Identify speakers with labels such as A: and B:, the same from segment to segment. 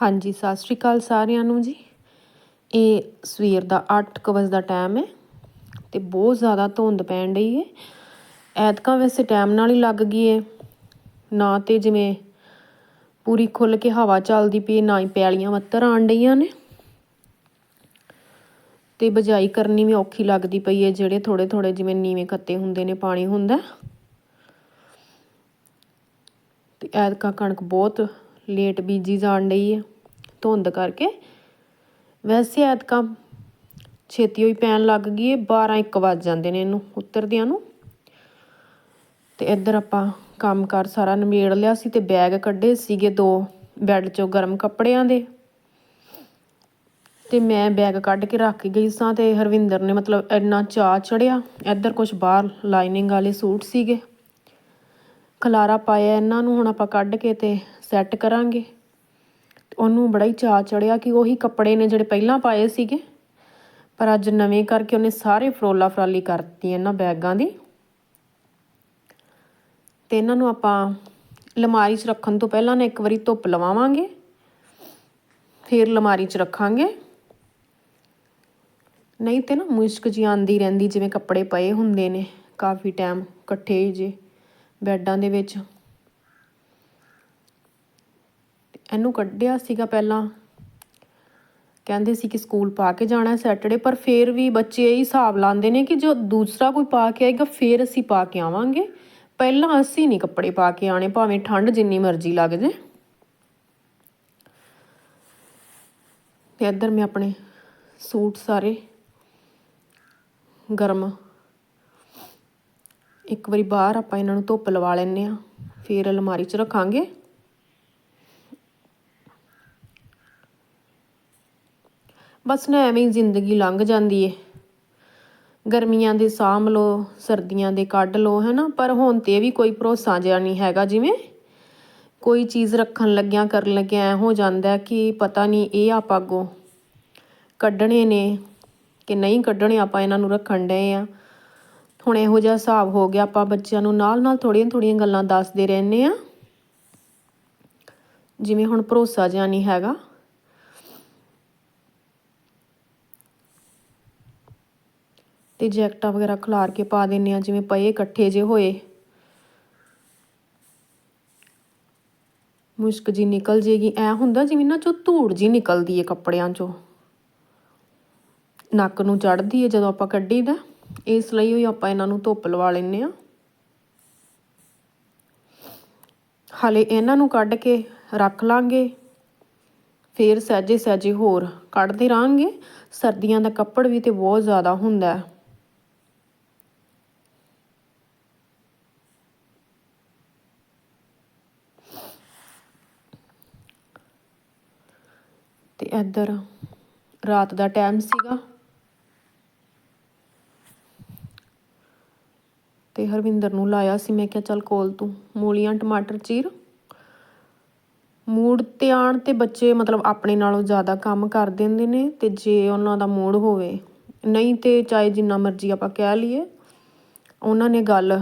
A: ਹਾਂਜੀ, ਸਤਿ ਸ਼੍ਰੀ ਅਕਾਲ ਸਾਰਿਆਂ ਨੂੰ ਜੀ। ਇਹ ਸਵੇਰ ਦਾ 8 ਵਜੇ ਦਾ ਟਾਈਮ ਹੈ ਤੇ ਬਹੁਤ ਜ਼ਿਆਦਾ ਧੁੰਦ ਪੈਣ ਡਈ ਹੈ। ਐਤਕਾਂ ਵੈਸੇ ਟਾਈਮ ਨਾਲ ਹੀ ਲੱਗ ਗਈ ਹੈ। ਨਾ ਤੇ ਜਿਵੇਂ ਪੂਰੀ ਖੁੱਲ ਕੇ ਹਵਾ ਚੱਲਦੀ ਪਈ ਨਾ ਹੀ ਪੈਲੀਆਂ ਵੱਤਰ ਆਣ ਡਈਆਂ ਨੇ। ਤੇ ਬਜਾਈ ਕਰਨੀ ਵੀ ਔਖੀ ਲੱਗਦੀ ਪਈ ਹੈ, ਜਿਹੜੇ ਥੋੜੇ ਥੋੜੇ ਜਿਵੇਂ ਨੀਵੇਂ ਖੱਤੇ ਹੁੰਦੇ ਨੇ, ਪਾਣੀ ਹੁੰਦਾ। ਤੇ ਐਤਕਾਂ ਕਣਕ ਬਹੁਤ ਲੇਟ ਬੀਜੀ ਜਾਣ ਲਈ ਹੈ ਧੁੰਦ ਕਰਕੇ। ਵੈਸੇ ਐਤਕਾਂ ਛੇਤੀ ਹੋਈ ਪੈਣ ਲੱਗ ਗਈ ਹੈ 12 1 ਵੱਜ ਜਾਂਦੇ ਨੇ ਇਹਨੂੰ ਉਤਰਦਿਆਂ ਨੂੰ। ਤੇ ਇੱਧਰ ਆਪਾਂ ਕੰਮ ਕਰ ਸਾਰਾ ਨਿਬੇੜ ਲਿਆ ਸੀ ਤੇ ਬੈਗ ਕੱਢੇ ਸੀਗੇ ਦੋ ਬੈੱਡ ਚੋਂ ਗਰਮ ਕੱਪੜਿਆਂ ਦੇ। ਤੇ ਮੈਂ ਬੈਗ ਕੱਢ ਕੇ ਰੱਖ ਗਈ ਸਾਂ ਤੇ ਹਰਵਿੰਦਰ ਨੇ ਮਤਲਬ ਇੰਨਾ ਚਾਹ ਚੜਿਆ, ਇੱਧਰ ਕੁਝ ਬਾਹਰ ਲਾਈਨਿੰਗ ਵਾਲੇ ਸੂਟ ਸੀਗੇ। ਖਲਾਰਾ ਪਾਇਆ ਇਹਨਾਂ ਨੂੰ, ਹੁਣ ਆਪਾਂ ਕੱਢ ਕੇ ਤੇ ਸੈੱਟ ਕਰਾਂਗੇ। ਉਹਨੂੰ ਬੜਾ ਹੀ ਚਾਅ ਚੜਿਆ ਕਿ ਉਹੀ ਕੱਪੜੇ ਨੇ ਜਿਹੜੇ ਪਹਿਲਾਂ ਪਾਏ ਸੀਗੇ। ਪਰ ਅੱਜ ਨਵੇਂ ਕਰਕੇ ਉਹਨੇ ਸਾਰੇ ਫਰੋਲਾ ਫਰਾਲੀ ਕਰਤੀ ਇਹਨਾਂ ਬੈਗਾਂ ਦੀ। ਤੇ ਇਹਨਾਂ ਨੂੰ ਆਪਾਂ ਲਮਾਰੀ 'ਚ ਰੱਖਣ ਤੋਂ ਪਹਿਲਾਂ ਨਾ ਇੱਕ ਵਾਰੀ ਧੁੱਪ ਲਵਾਵਾਂਗੇ। ਫਿਰ ਲਮਾਰੀ 'ਚ ਰੱਖਾਂਗੇ। ਨਹੀਂ ਤੇ ਨਾ ਮੁਸ਼ਕ ਜੀ ਆਂਦੀ ਰਹਿੰਦੀ ਜਿਵੇਂ ਕੱਪੜੇ ਪਏ ਹੁੰਦੇ ਨੇ। ਕਾਫੀ ਟਾਈਮ ਇਕੱਠੇ ਜੇ ਬੈੱਡਾਂ ਦੇ ਵਿੱਚ। ਇਹਨੂੰ ਕੱਢਿਆ ਸੀਗਾ ਪਹਿਲਾਂ। ਕਹਿੰਦੇ ਸੀ ਕਿ ਸਕੂਲ ਪਾ ਕੇ ਜਾਣਾ ਸੈਟਰਡੇ, ਪਰ ਫੇਰ ਵੀ ਬੱਚੇ ਇਹ ਹਿਸਾਬ ਲਾਉਂਦੇ ਨੇ ਕਿ ਜੋ ਦੂਸਰਾ ਕੋਈ ਪਾ ਕੇ ਆਏਗਾ, ਫੇਰ ਅਸੀਂ ਪਾ ਕੇ ਆਵਾਂਗੇ। ਪਹਿਲਾਂ ਅਸੀਂ ਨਹੀਂ ਕੱਪੜੇ ਪਾ ਕੇ ਆਣੇ ਭਾਵੇਂ ਠੰਡ ਜਿੰਨੀ ਮਰਜ਼ੀ ਲੱਗ ਜੇ। ਤੇ ਇੱਧਰ ਮੈਂ ਆਪਣੇ ਸੂਟ ਸਾਰੇ ਗਰਮ। ਇੱਕ ਵਾਰੀ ਬਾਹਰ ਆਪਾਂ ਇਹਨਾਂ ਨੂੰ ਧੁੱਪ ਲਵਾ ਲੈਣੇ ਆ ਫਿਰ ਅਲਮਾਰੀ 'ਚ ਰੱਖਾਂਗੇ। ਬਸ ਨਾ ਐਵੇਂ ਹੀ ਜ਼ਿੰਦਗੀ ਲੰਘ ਜਾਂਦੀ ਏ। ਗਰਮੀਆਂ ਦੇ ਸਾਂਭ ਲਓ, ਸਰਦੀਆਂ ਦੇ ਕੱਢ ਲਓ, ਹੈਨਾ? ਪਰ ਹੁਣ ਤੇ ਵੀ ਕੋਈ ਭਰੋਸਾ ਜਿਹਾ ਨਹੀਂ ਹੈਗਾ ਜਿਵੇਂ ਕੋਈ ਚੀਜ਼ ਰੱਖਣ ਲੱਗਿਆਂ, ਕਰਨ ਲੱਗਿਆਂ ਐ ਹੋ ਜਾਂਦਾ ਕਿ ਪਤਾ ਨਹੀਂ ਇਹ ਆਪਾਂ ਅੱਗੋਂ ਕੱਢਣੇ ਨੇ ਕਿ ਨਹੀਂ ਕੱਢਣੇ ਆਪਾਂ ਇਹਨਾਂ ਨੂੰ ਰੱਖਣ ਡਏ ਆ। ਹੁਣ ਇਹੋ ਜਿਹਾ ਹਿਸਾਬ ਹੋ ਗਿਆ, ਆਪਾਂ ਬੱਚਿਆਂ ਨੂੰ ਨਾਲ ਨਾਲ ਥੋੜੀਆਂ ਥੋੜੀਆਂ ਗੱਲਾਂ ਦੱਸਦੇ ਰਹਿੰਦੇ ਆ। ਜਿਵੇਂ ਹੁਣ ਭਰੋਸਾ ਜਿਹਾ ਨਹੀਂ ਹੈਗਾ। ਤੇ ਜੈਕਟਾਂ ਵਗੈਰਾ ਖਲਾਰ ਕੇ ਪਾ ਦਿੰਨੇ ਆ, ਜਿਵੇਂ ਪਏ ਇਕੱਠੇ ਜੇ ਹੋਏ। ਮੁਸ਼ਕ ਜੀ ਨਿਕਲ ਜੇਗੀ। ਐ ਹੁੰਦਾ ਜਿਵੇਂ ਨਾ ਚੋ ਧੂੜ ਜੀ ਨਿਕਲਦੀ ਏ ਕੱਪੜਿਆਂ ਚੋਂ। ਨੱਕ ਨੂੰ ਚੜਦੀ ਏ ਜਦੋਂ ਆਪਾਂ ਕੱਢੀ ਦਾ ਇਸ ਲਈ ਹੀ ਆਪਾਂ ਇਹਨਾਂ ਨੂੰ ਧੁੱਪ ਲਵਾ ਲੈਨੇ ਆ। ਹਾਲੇ ਇਹਨਾਂ ਨੂੰ ਕੱਢ ਕੇ ਰੱਖ ਲਾਂਗੇ। ਫੇਰ ਸਹਿਜੇ ਸਹਿਜੇ ਹੋਰ ਕੱਢਦੇ ਰਾਂਗੇ। ਸਰਦੀਆਂ ਦਾ ਕੱਪੜ ਵੀ ਤੇ ਬਹੁਤ ਜ਼ਿਆਦਾ ਹੁੰਦਾ। ਹੈ ਇੱਧਰ। ਰਾਤ ਦਾ ਟਾਈਮ ਸੀਗਾ। ਤੇ ਹਰਵਿੰਦਰ ਨੂੰ ਲਾਇਆ ਸੀ। ਮੈਂ ਕਿਹਾ, ਚੱਲ ਕੋਲ ਤੂੰ। ਮੂਲੀਆਂ, ਟਮਾਟਰ, ਚੀਰ। ਮੂਡ ਤੇ ਆਣ ਤੇ ਬੱਚੇ ਮਤਲਬ ਆਪਣੇ ਨਾਲੋਂ ਜ਼ਿਆਦਾ ਕੰਮ ਕਰ ਦਿੰਦੇ ਨੇ ਤੇ ਜੇ ਉਹਨਾਂ ਦਾ ਮੂਡ ਹੋਵੇ। ਨਹੀਂ ਤੇ ਚਾਹੇ ਜਿੰਨਾ ਮਰਜ਼ੀ ਆਪਾਂ ਕਹਿ ਲਈਏ, ਉਹਨਾਂ ਨੇ ਗੱਲ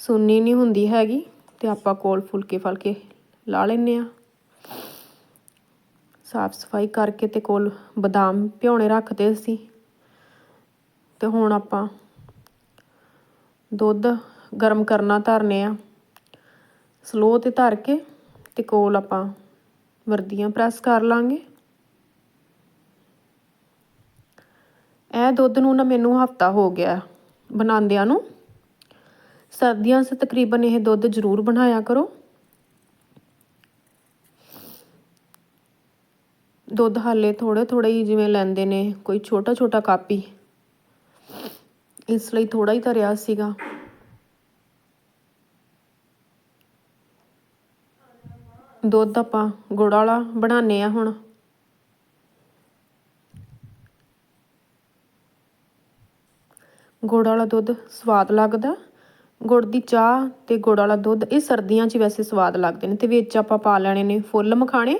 A: ਸੁਣਨੀ ਨਹੀਂ ਹੁੰਦੀ ਹੈਗੀ ਤੇ ਆਪਾਂ ਕੋਲ ਫੁਲਕੇ ਫਲਕੇ ਲਾ ਲੈਨੇ ਆ ਸਾਫ਼ ਸਫ਼ਾਈ ਕਰਕੇ ਤੇ ਕੋਲ ਬਦਾਮ ਭਿਉਣੇ ਰੱਖਦੇ ਸੀ। ਤੇ ਹੁਣ ਆਪਾਂ ਦੁੱਧ ਗਰਮ ਕਰਨਾ ਧਰਨੇ ਆ। ਸਲੋ ਤੇ ਧਰ ਕੇ ਤੇ ਕੋਲ ਆਪਾਂ ਵਰਦੀਆਂ ਪ੍ਰੈਸ ਕਰ ਲਾਂਗੇ। ਇਹ ਦੁੱਧ ਨੂੰ ਨਾ ਮੈਨੂੰ ਹਫਤਾ ਹੋ ਗਿਆ ਬਣਾਉਂਦਿਆਂ ਨੂੰ। ਸਰਦੀਆਂ 'ਚ ਤਕਰੀਬਨ ਇਹ ਦੁੱਧ ਜ਼ਰੂਰ ਬਣਾਇਆ ਕਰੋ। ਦੁੱਧ ਹਾਲੇ ਥੋੜੇ ਥੋੜੇ ਹੀ ਜਿਵੇਂ ਲੈਂਦੇ ਨੇ, ਕੋਈ ਛੋਟਾ ਛੋਟਾ ਕਾਪੀ ਇਸ ਲਈ ਥੋੜਾ ਹੀ ਧਰਿਆ ਸੀਗਾ। ਦੁੱਧ ਆਪਾਂ ਗੁੜ ਵਾਲਾ ਬਣਾਉਂਦੇ ਆ ਹੁਣ। ਗੁੜ ਵਾਲਾ ਦੁੱਧ ਸਵਾਦ ਲੱਗਦਾ। ਗੁੜ ਦੀ ਚਾਹ ਤੇ ਗੁੜ ਵਾਲਾ ਦੁੱਧ, ਇਹ ਸਰਦੀਆਂ 'ਚ ਵੈਸੇ ਸਵਾਦ ਲੱਗਦੇ ਨੇ ਤੇ ਵਿੱਚ ਆਪਾਂ ਪਾ ਲੈਣੇ ਨੇ ਫੁੱਲ ਮਖਾਣੇ।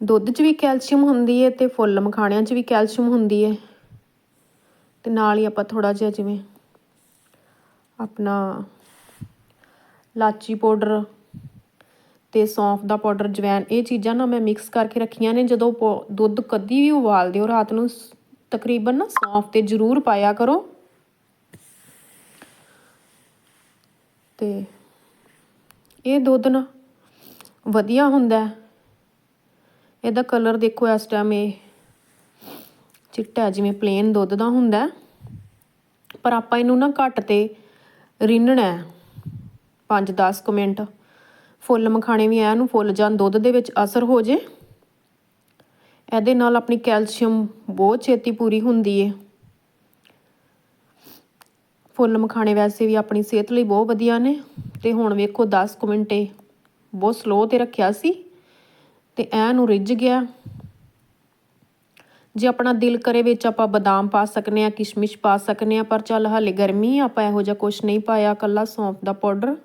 A: ਦੁੱਧ 'ਚ ਵੀ ਕੈਲਸ਼ੀਅਮ ਹੁੰਦੀ ਹੈ ਅਤੇ ਫੁੱਲ ਮਖਾਣਿਆਂ 'ਚ ਵੀ ਕੈਲਸ਼ੀਅਮ ਹੁੰਦੀ ਹੈ ਅਤੇ ਨਾਲ ਹੀ ਆਪਾਂ ਥੋੜ੍ਹਾ ਜਿਹਾ ਜਿਵੇਂ ਆਪਣਾ ਲਾਚੀ ਪਾਊਡਰ ਤੇ ਸੌਂਫ ਦਾ ਪਾਊਡਰ, ਜਵੈਨ, ਇਹ ਚੀਜ਼ਾਂ ਨਾ ਮੈਂ ਮਿਕਸ ਕਰਕੇ ਰੱਖੀਆਂ ਨੇ। ਜਦੋਂ ਪੋ- ਦੁੱਧ ਕਦੀ ਵੀ ਉਬਾਲਦੇ ਹੋ, ਰਾਤ ਨੂੰ ਤਕਰੀਬਨ ਨਾ ਸੌਂਫ ਤੇ ਜ਼ਰੂਰ ਪਾਇਆ ਕਰੋ। ਤੇ ਇਹ ਦੁੱਧ ਨਾ ਵਧੀਆ ਹੁੰਦਾ। ਹੈ। ਇਹਦਾ ਕਲਰ ਦੇਖੋ ਇਸ ਟਾਈਮ ਇਹ ਚਿੱਟਾ ਜਿਵੇਂ ਪਲੇਨ ਦੁੱਧ ਦਾ ਹੁੰਦਾ ਪਰ ਆਪਾਂ ਇਹਨੂੰ ਨਾ ਘੱਟ ਤੇ ਰਿੰਨਣਾ ਹੈ। 5-10 ਕੁ ਮਿੰਟ। ਫੁੱਲ ਮਖਾਣੇ ਵੀ ਐ ਨੂੰ ਫੁੱਲ ਜਾਣ ਦੁੱਧ ਦੇ ਵਿੱਚ ਅਸਰ ਹੋ ਜੇ। ਇਹਦੇ ਨਾਲ ਆਪਣੀ ਕੈਲਸ਼ੀਅਮ ਬਹੁਤ ਛੇਤੀ ਪੂਰੀ ਹੁੰਦੀ ਏ। ਫੁੱਲ ਮਖਾਣੇ ਵੈਸੇ ਵੀ ਆਪਣੀ ਸਿਹਤ ਲਈ ਬਹੁਤ ਵਧੀਆ ਨੇ। ਤੇ ਹੁਣ ਵੇਖੋ 10 ਕੁ ਮਿੰਟ ਇਹ ਬਹੁਤ ਸਲੋ ਤੇ ਰੱਖਿਆ ਸੀ। ਤੇ ਐ ਨੂੰ ਰਿੱਝ ਗਿਆ। ਜੇ ਆਪਣਾ ਦਿਲ ਕਰੇ ਵਿੱਚ ਆਪਾਂ ਬਦਾਮ ਪਾ ਸਕਨੇ ਆ, ਕਿਸ਼ਮਿਸ਼ ਪਾ ਸਕਨੇ ਆ, ਪਰ ਚੱਲ ਹਾਲੇ ਗਰਮੀ ਆਪਾਂ ਇਹੋ ਜਿਹਾ ਕੁਝ ਨਹੀਂ ਪਾਇਆ ਕੱਲਾ ਸੌਂਫ ਦਾ ਪਾਊਡਰ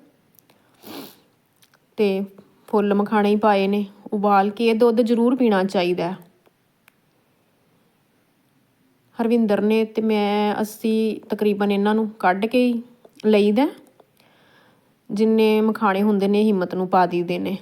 A: ਤੇ ਫੁੱਲ ਮਖਾਣੇ ਹੀ ਪਾਏ ਨੇ। ਉਬਾਲ ਕੇ ਇਹ ਦੁੱਧ ਜ਼ਰੂਰ ਪੀਣਾ ਚਾਹੀਦਾ ਹੈ। ਹਰਵਿੰਦਰ ਨੇ ਤੇ ਮੈਂ ਅਸੀਂ ਤਕਰੀਬਨ ਇਹਨਾਂ ਨੂੰ ਕੱਢ ਕੇ ਹੀ ਲਈਦਾ, ਜਿੰਨੇ ਮਖਾਣੇ ਹੁੰਦੇ ਨੇ ਹਿੰਮਤ ਨੂੰ ਪਾ ਦਈਦੇ ਨੇ।